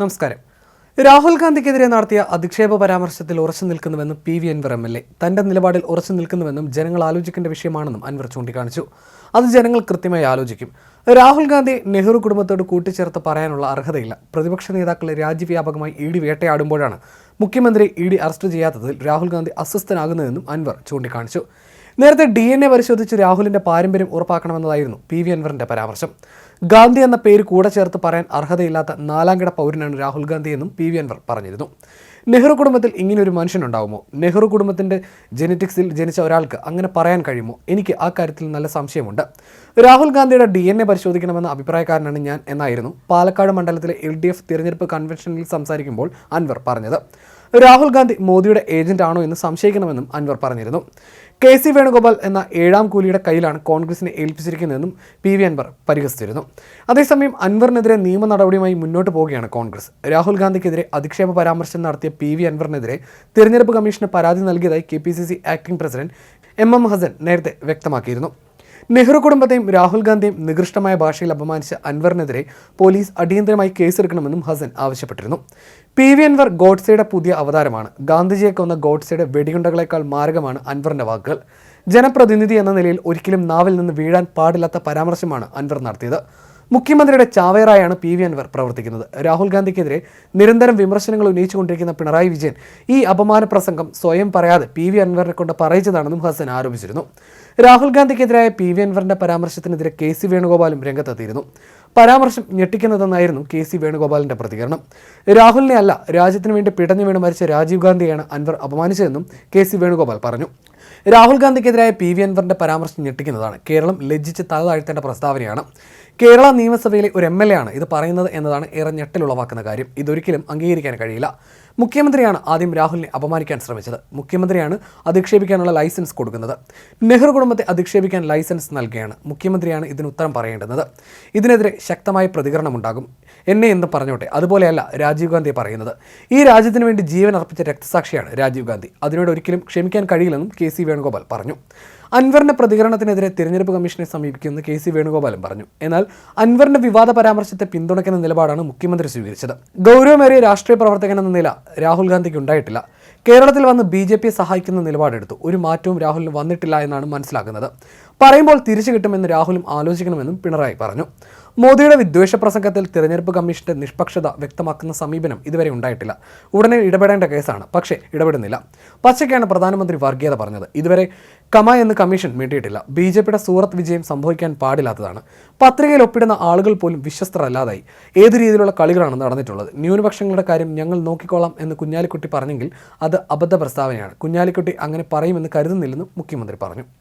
നമസ്കാരം. രാഹുൽ ഗാന്ധിക്കെതിരെ നടത്തിയ അധിക്ഷേപ പരാമർശത്തിൽ ഉറച്ചു നിൽക്കുന്നുവെന്നും P V Anvar M L A. തന്റെ നിലപാടിൽ ഉറച്ചു നിൽക്കുന്നുവെന്നും ജനങ്ങൾ ആലോചിക്കേണ്ട വിഷയമാണെന്നും അൻവർ ചൂണ്ടിക്കാണിച്ചു. അത് ജനങ്ങൾ കൃത്യമായി ആലോചിക്കും. രാഹുൽ ഗാന്ധി നെഹ്റു കുടുംബത്തോട് കൂട്ടിച്ചേർത്ത് പറയാനുള്ള അർഹതയില്ല. പ്രതിപക്ഷ നേതാക്കളെ രാജ്യവ്യാപകമായി ഇ ഡി വേട്ടയാടുമ്പോഴാണ് മുഖ്യമന്ത്രി ഇ ഡി അറസ്റ്റ് ചെയ്യാത്തതിൽ രാഹുൽ ഗാന്ധി അസ്വസ്ഥനാകുന്നതെന്നും അൻവർ ചൂണ്ടിക്കാണിച്ചു. നേരത്തെ ഡി എൻ എ പരിശോധിച്ച് രാഹുലിന്റെ പാരമ്പര്യം ഉറപ്പാക്കണമെന്നതായിരുന്നു പി വി അൻവറിന്റെ പരാമർശം. ഗാന്ധി എന്ന പേര് കൂടെ ചേർത്ത് പറയാൻ അർഹതയില്ലാത്ത നാലാംകിട പൗരനാണ് രാഹുൽ ഗാന്ധി എന്നും പി വി അൻവർ പറഞ്ഞിരുന്നു. നെഹ്റു കുടുംബത്തിൽ ഇങ്ങനൊരു മനുഷ്യനുണ്ടാവുമോ നെഹ്റു കുടുംബത്തിന്റെ ജനറ്റിക്സിൽ ജനിച്ച ഒരാൾക്ക് അങ്ങനെ പറയാൻ കഴിയുമോ? എനിക്ക് ആ കാര്യത്തിൽ നല്ല സംശയമുണ്ട്. രാഹുൽ ഗാന്ധിയുടെ ഡി എൻ എ പരിശോധിക്കണമെന്ന അഭിപ്രായക്കാരനാണ് ഞാൻ എന്നായിരുന്നു പാലക്കാട് മണ്ഡലത്തിലെ എൽ ഡി എഫ് തിരഞ്ഞെടുപ്പ് കൺവെൻഷനിൽ സംസാരിക്കുമ്പോൾ അൻവർ പറഞ്ഞത്. രാഹുൽ ഗാന്ധി മോദിയുടെ ഏജന്റ് ആണോ എന്ന് സംശയിക്കണമെന്നും അൻവർ പറഞ്ഞിരുന്നു. കെ സി വേണുഗോപാൽ എന്ന ഏഴാം കൂലിയുടെ കയ്യിലാണ് കോൺഗ്രസിനെ ഏൽപ്പിച്ചിരിക്കുന്നതെന്നും പി വി അൻവർ പരിഹസിച്ചിരുന്നു. അതേസമയം അൻവറിനെതിരെ നിയമ നടപടിയുമായി മുന്നോട്ട് പോവുകയാണ് കോൺഗ്രസ്. രാഹുൽ ഗാന്ധിക്കെതിരെ അധിക്ഷേപ പരാമർശം നടത്തിയ പി വി അൻവറിനെതിരെ തിരഞ്ഞെടുപ്പ് കമ്മീഷന് പരാതി നൽകിയതായി K P C C acting president M M Hasan നേരത്തെ വ്യക്തമാക്കിയിരുന്നു. നെഹ്റു കുടുംബത്തെയും രാഹുൽ ഗാന്ധിയും നികൃഷ്ടമായ ഭാഷയിൽ അപമാനിച്ച അൻവറിനെതിരെ പോലീസ് അടിയന്തരമായി കേസെടുക്കണമെന്നും ഹസൻ ആവശ്യപ്പെട്ടിരുന്നു. പി വി അൻവർ ഗോഡ്സെയുടെ പുതിയ അവതാരമാണ്. ഗാന്ധിജിയെ കൊന്ന ഗോഡ്സെയുടെ വെടിയുണ്ടകളേക്കാൾ മാരകമാണ് അൻവറിന്റെ വാക്കുകൾ. ജനപ്രതിനിധി എന്ന നിലയിൽ ഒരിക്കലും നാവിൽ നിന്ന് വീഴാൻ പാടില്ലാത്ത പരാമർശമാണ് അൻവർ നടത്തിയത്. മുഖ്യമന്ത്രിയുടെ ചാവേറായാണ് പി വി അൻവർ പ്രവർത്തിക്കുന്നത്. രാഹുൽ ഗാന്ധിക്കെതിരെ നിരന്തരം വിമർശനങ്ങൾ ഉന്നയിച്ചുകൊണ്ടിരിക്കുന്ന പിണറായി വിജയൻ ഈ അപമാന പ്രസംഗം സ്വയം പറയാതെ പി വി അൻവറിനെ കൊണ്ട് പറയിച്ചതാണെന്നും ഹസൻ ആരോപിച്ചിരുന്നു. രാഹുൽ ഗാന്ധിക്കെതിരായ പി വി അൻവറിന്റെ പരാമർശത്തിനെതിരെ കെ സി വേണുഗോപാലും രംഗത്തെത്തിയിരുന്നു. പരാമർശം ഞെട്ടിക്കുന്നതെന്നായിരുന്നു കെ സി വേണുഗോപാലിന്റെ പ്രതികരണം. രാഹുലിനെ അല്ല രാജ്യത്തിന് വേണ്ടി പിടഞ്ഞു വീണ് മരിച്ച രാജീവ് ഗാന്ധിയാണ് അൻവർ അപമാനിച്ചതെന്നും കെ സി വേണുഗോപാൽ പറഞ്ഞു. രാഹുൽ ഗാന്ധിക്കെതിരായ പി വി അൻവറിന്റെ പരാമർശം ഞെട്ടിക്കുന്നതാണ്. കേരളം ലജ്ജിച്ച് തല താഴ്ത്തേണ്ട പ്രസ്താവനയാണ്. കേരള നിയമസഭയിലെ ഒരു എം എൽ എ ആണ് ഇത് പറയുന്നത് എന്നതാണ് ഏറെ ഞെട്ടലുളവാക്കുന്ന കാര്യം. ഇതൊരിക്കലും അംഗീകരിക്കാൻ കഴിയില്ല. മുഖ്യമന്ത്രിയാണ് ആദ്യം രാഹുലിനെ അപമാനിക്കാൻ ശ്രമിച്ചത്. മുഖ്യമന്ത്രിയാണ് അധിക്ഷേപിക്കാനുള്ള ലൈസൻസ് കൊടുക്കുന്നത്. നെഹ്റു കുടുംബത്തെ അധിക്ഷേപിക്കാൻ ലൈസൻസ് നൽകുകയാണ്. മുഖ്യമന്ത്രിയാണ് ഇതിന് ഉത്തരം പറയേണ്ടുന്നത്. ഇതിനെതിരെ ശക്തമായ പ്രതികരണം ഉണ്ടാകും. എന്നെ എന്ന് പറഞ്ഞോട്ടെ? അതുപോലെയല്ല രാജീവ് ഗാന്ധി പറയുന്നത്. ഈ രാജ്യത്തിന് വേണ്ടി ജീവൻ അർപ്പിച്ച രക്തസാക്ഷിയാണ് രാജീവ് ഗാന്ധി. അതിനോട് ഒരിക്കലും ക്ഷമിക്കാൻ കഴിയില്ലെന്നും കെ സി വേണുഗോപാൽ പറഞ്ഞു. അൻവറിന്റെ പ്രതികരണത്തിനെതിരെ തിരഞ്ഞെടുപ്പ് കമ്മീഷനെ സമീപിക്കുമെന്ന് കെ സി വേണുഗോപാലൻ പറഞ്ഞു. എന്നാൽ അൻവറിന്റെ വിവാദ പരാമർശത്തെ പിന്തുണയ്ക്കുന്ന നിലപാടാണ് മുഖ്യമന്ത്രി സ്വീകരിച്ചത്. ഗൗരവമേറിയ രാഷ്ട്രീയ പ്രവർത്തകൻ എന്ന നില രാഹുൽ ഗാന്ധിക്ക് ഉണ്ടായിട്ടില്ല. കേരളത്തിൽ വന്ന് ബി ജെ പിയെ സഹായിക്കുന്ന നിലപാടെടുത്തു. ഒരു മാറ്റവും രാഹുലിന് വന്നിട്ടില്ല എന്നാണ് മനസ്സിലാക്കുന്നത്. പറയുമ്പോൾ തിരിച്ചു കിട്ടുമെന്ന് രാഹുലും ആലോചിക്കണമെന്നും പിണറായി പറഞ്ഞു. മോദിയുടെ വിദ്വേഷ പ്രസംഗത്തിൽ തിരഞ്ഞെടുപ്പ് കമ്മീഷന്റെ നിഷ്പക്ഷത വ്യക്തമാക്കുന്ന സമീപനം ഇതുവരെ ഉണ്ടായിട്ടില്ല. ഉടനെ ഇടപെടേണ്ട കേസാണ് പക്ഷേ ഇടപെടുന്നില്ല. പച്ചയ്ക്കാണ് പ്രധാനമന്ത്രി വർഗീയത പറഞ്ഞത്. ഇതുവരെ കമ എന്ന് കമ്മീഷൻ മീട്ടിയിട്ടില്ല. ബി ജെ പിയുടെ സൂറത്ത് വിജയം സംഭവിക്കാൻ പാടില്ലാത്തതാണ്. പത്രികയിൽ ഒപ്പിടുന്ന ആളുകൾ പോലും വിശ്വസ്തരല്ലാതായി. ഏത് രീതിയിലുള്ള കളികളാണ് നടന്നിട്ടുള്ളത്? ന്യൂനപക്ഷങ്ങളുടെ കാര്യം ഞങ്ങൾ നോക്കിക്കോളാം എന്ന് കുഞ്ഞാലിക്കുട്ടി പറഞ്ഞെങ്കിൽ അത് അബദ്ധ പ്രസ്താവനയാണ് കുഞ്ഞാലിക്കുട്ടി അങ്ങനെ പറയുമെന്ന് കരുതുന്നില്ലെന്നും മുഖ്യമന്ത്രി പറഞ്ഞു.